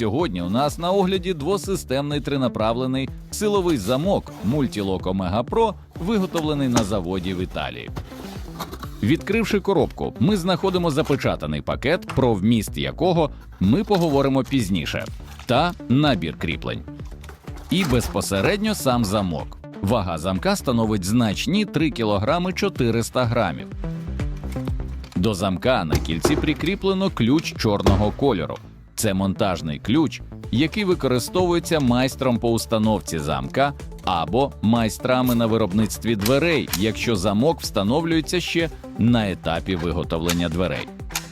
сьогодні у нас на огляді двосистемний тринаправлений силовий замок Multilock Omega Pro, виготовлений на заводі в Італії. Відкривши коробку, ми знаходимо запечатаний пакет, про вміст якого ми поговоримо пізніше, та набір кріплень. І безпосередньо сам замок. Вага замка становить значні 3 кг 400 грамів. До замка на кільці прикріплено ключ чорного кольору. Це монтажний ключ, який використовується майстром по установці замка або майстрами на виробництві дверей, якщо замок встановлюється ще на етапі виготовлення дверей.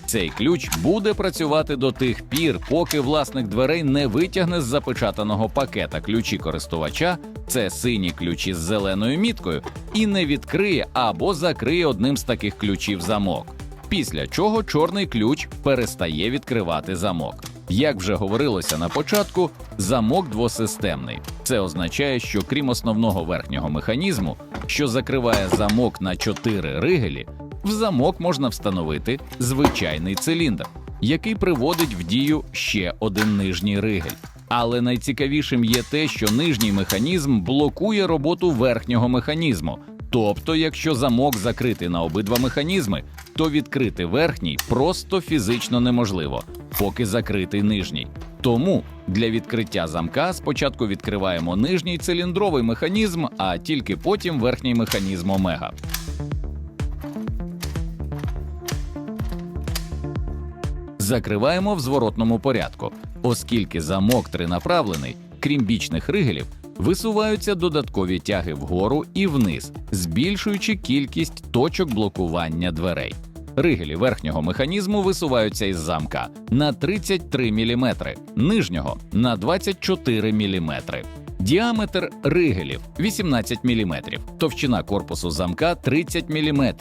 Цей ключ буде працювати до тих пір, поки власник дверей не витягне з запечатаного пакета ключі користувача, це сині ключі з зеленою міткою, і не відкриє або закриє одним з таких ключів замок. Після чого чорний ключ перестає відкривати замок. Як вже говорилося на початку, замок двосистемний. Це означає, що крім основного верхнього механізму, що закриває замок на 4 ригелі, в замок можна встановити звичайний циліндр, який приводить в дію ще один нижній ригель. Але найцікавішим є те, що нижній механізм блокує роботу верхнього механізму. Тобто, якщо замок закритий на обидва механізми, то відкрити верхній просто фізично неможливо, поки закритий нижній. Тому для відкриття замка спочатку відкриваємо нижній циліндровий механізм, а тільки потім верхній механізм омега. Закриваємо в зворотному порядку, оскільки замок тринаправлений, крім бічних ригелів, висуваються додаткові тяги вгору і вниз, збільшуючи кількість точок блокування дверей. Ригелі верхнього механізму висуваються із замка на 33 мм, нижнього на 24 мм. Діаметр ригелів 18 мм, товщина корпусу замка 30 мм.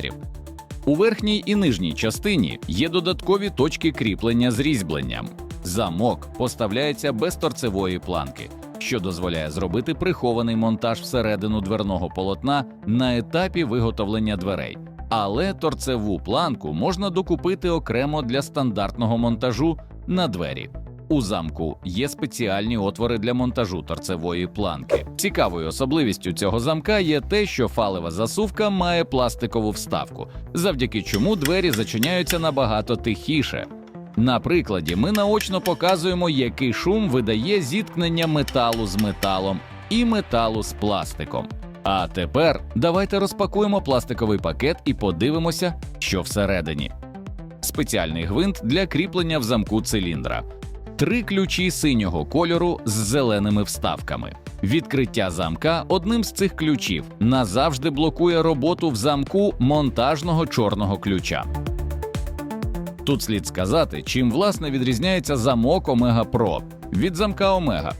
У верхній і нижній частині є додаткові точки кріплення з різьбленням. Замок поставляється без торцевої планки, що дозволяє зробити прихований монтаж всередину дверного полотна на етапі виготовлення дверей. Але торцеву планку можна докупити окремо для стандартного монтажу на двері. У замку є спеціальні отвори для монтажу торцевої планки. Цікавою особливістю цього замка є те, що фалева засувка має пластикову вставку, завдяки чому двері зачиняються набагато тихіше. На прикладі ми наочно показуємо, який шум видає зіткнення металу з металом і металу з пластиком. А тепер давайте розпакуємо пластиковий пакет і подивимося, що всередині. Спеціальний гвинт для кріплення в замку циліндра, три ключі синього кольору з зеленими вставками. Відкриття замка одним з цих ключів назавжди блокує роботу в замку монтажного чорного ключа. Тут слід сказати, чим власне відрізняється замок Омега Pro від замка Омега.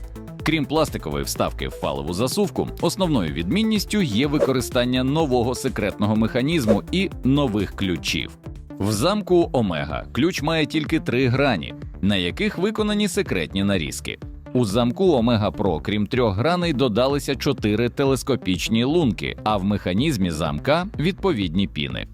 Крім пластикової вставки в фалову засувку, основною відмінністю є використання нового секретного механізму і нових ключів. В замку Омега ключ має тільки три грані, на яких виконані секретні нарізки. У замку Омега Pro, крім трьох граней, додалися чотири телескопічні лунки, а в механізмі замка відповідні піни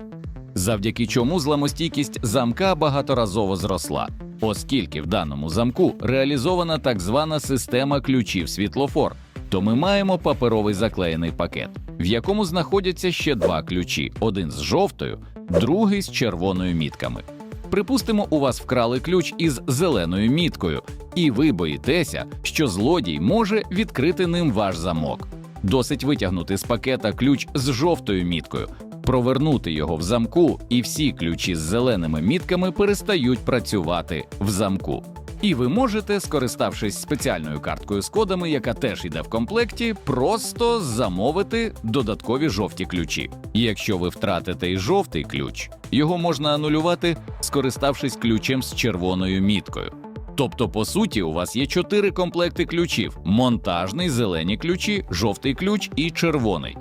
завдяки чому зламостійкість замка багаторазово зросла, оскільки в даному замку реалізована так звана система ключів світлофор, то ми маємо паперовий заклеєний пакет, в якому знаходяться ще два ключі: один з жовтою, другий з червоною мітками. Припустимо, у вас вкрали ключ із зеленою міткою, і ви боїтеся, що злодій може відкрити ним ваш замок. Досить витягнути з пакета ключ з жовтою міткою, провернути його в замку, і всі ключі з зеленими мітками перестають працювати в замку. І ви можете, скориставшись спеціальною карткою з кодами, яка теж йде в комплекті, просто замовити додаткові жовті ключі. Якщо ви втратите і жовтий ключ, його можна анулювати, скориставшись ключем з червоною міткою. Тобто, по суті, у вас є чотири комплекти ключів: монтажний, зелені ключі, жовтий ключ і червоний.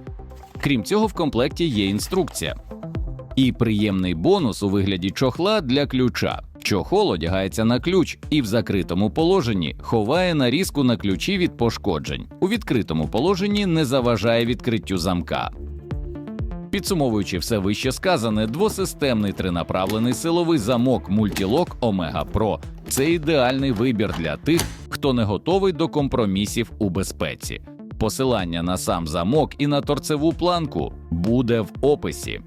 Крім цього, в комплекті є інструкція. І приємний бонус у вигляді чохла для ключа. Чохол одягається на ключ і в закритому положенні ховає нарізку на ключі від пошкоджень. У відкритому положенні не заважає відкриттю замка. Підсумовуючи все вище сказане, двосистемний тринаправлений силовий замок Multilock Omega Pro Це ідеальний вибір для тих, хто не готовий до компромісів у безпеці. Посилання на сам замок і на торцеву планку буде в описі.